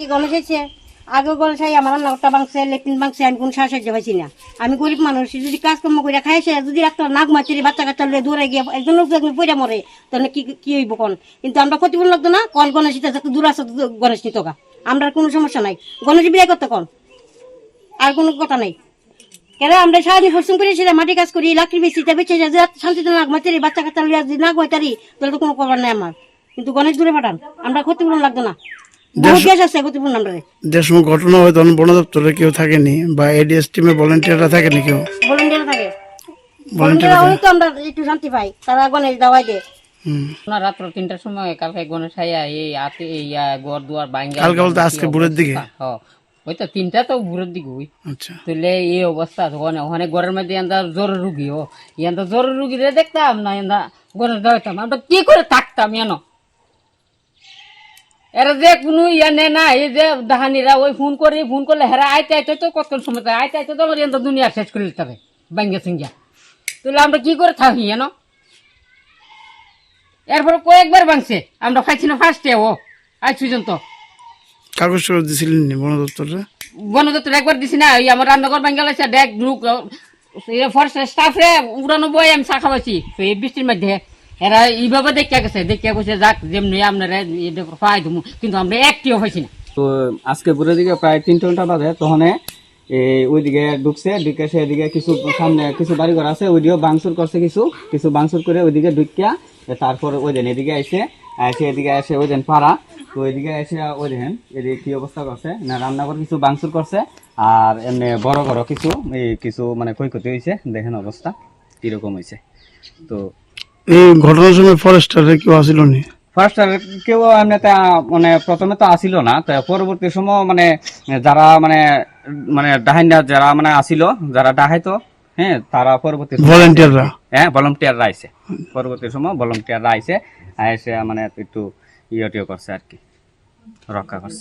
কি হয়েছে আগে আই আমার রান্নাঘরটা ভাঙছে লেট্রিন ভাঙছে, আমি কোনো সাহায্য পাইছি না। আমি গরিব মানুষ যদি কাজকর্ম করে খাইছে, যদি একটা নাক মাতিরি বাচ্চা কাচ্চা লয়ে দূরে গিয়ে একজন লোক একজন পইরা মরে, তাহলে কি কি হইব কোন? কিন্তু আমরা ক্ষতিপূরণ লাগতো না, কল গণেশ দূর আছে গণেশ নিত গা। আমরা কোনো সমস্যা নাই। গণেশ বিয়ে করতে কোন? আর কোনো কথা নাই। কেন? আমরা সারাদিন পরিশ্রম করেছিলাম মাটি কাজ করি, লাকড়ি বেশি তা বেঁচে শান্তিতে নাক মাতিরি বাচ্চা কাচ্চা লইয়া যদি নাক মাতারি তাহলে তো কোনো করার নাই আমার। কিন্তু গণেশ দূরে পাঠান, আমরা ক্ষতিপূরণ লাগতো না। যে সময় ঘটনা হয় তখন বন দপ্তরে কেউ থাকেনি বা এডিএস টিমে ভলেন্টিয়াররা থাকেনি কেউ? ভলেন্টিয়ার থাকে। ভলেন্টিয়ার ওই তো আমরা একটু শান্তি পাই তারা গণেশ দাওয়াই দেয়। রাত্র তিনটার সময় কালকে গণেশ আইয়া এই আতে এই গড় দুয়ার বাইঙ্গা কালকে বলতে আজকে ভোরের দিকে? হ্যাঁ ওই তো তিনটা তো ভোরের দিকে ওই। আচ্ছা। তুলে এই অবস্থা ওখানে ওখানে ঘরের মধ্যে এন্দা জ্বর রুগী ও। এন্দা জ্বর রুগী রে দেখতাম না এন্দা আমরা কি করে থাকতাম এনো এরা যে কোনো ইয়া নে না এই যে দাহানিরা ওই ফোন করে ফোন করলে হেরা আইতে আইতে তো কত সময় থাকে আইতে আইতে তো আমার দুনিয়া শেষ করে দিতে হবে তাহলে আমরা কি করে থাকি এনো এরপরে কয়েকবার ভাঙছে আমরা খাইছি না ফার্স্টে ও আজ পর্যন্ত। কাগজ কাগজ দিছিলেন বন দপ্তরে বনদত্তর একবার দিছি না ওই আমার রান্নাঘর ভাঙ্গা লাগছে ডেক গ্রুপ ফরেস্ট স্টাফরে উড়ানো বই আমি চা খাওয়াছি এই বৃষ্টির মধ্যে। এরা এইভাবে দেখিয়া গেছে দেখিয়া গেছে যাক, যেমনি আপনারা পাই দেবো, কিন্তু আমরা একটিও হয়েছি না। তো, আজকে ভোরের দিকে প্রায় তিন ঘণ্টা বাজে, তখন ওইদিকে ঢুকছে, ঢুকে সেদিকে কিছু সামনে কিছু বাড়ি ঘর আছে ওইদিকে বাংসুর করছে কিছু কিছু বাংসুর করে ওইদিকে ঢুকিয়া তারপর ওই দিন এদিকে এসে এসে এদিকে এসে ওই দিন পাড়া, তো ওইদিকে এসে ওই দিন, এদিকে কি অবস্থা করছে, না রান্নাঘর কিছু বাংসুর করছে, আর এমনি বড় বড় কিছু কিছু মানে ক্ষয়ক্ষতি হয়েছে দেখেন অবস্থা, কীরকম হয়েছে তো এই ঘটনার সময় ফরেস্টারে কেউ আসিল নি? ফার্স্ট কেউ এমনিতে মানে প্রথমে তো আসিল না তো পরবর্তী সময় মানে যারা মানে মানে ডাহাইনা যারা মানে আসিল যারা ডাহাইতো হ্যাঁ তারা পরবর্তী ভলেন্টিয়াররা হ্যাঁ ভলান্টিয়াররা আইছে। পরবর্তী সময় ভলান্টিয়াররা আইছে এসে মানে একটু ইয়ে করছে আর কি রক্ষা করছে।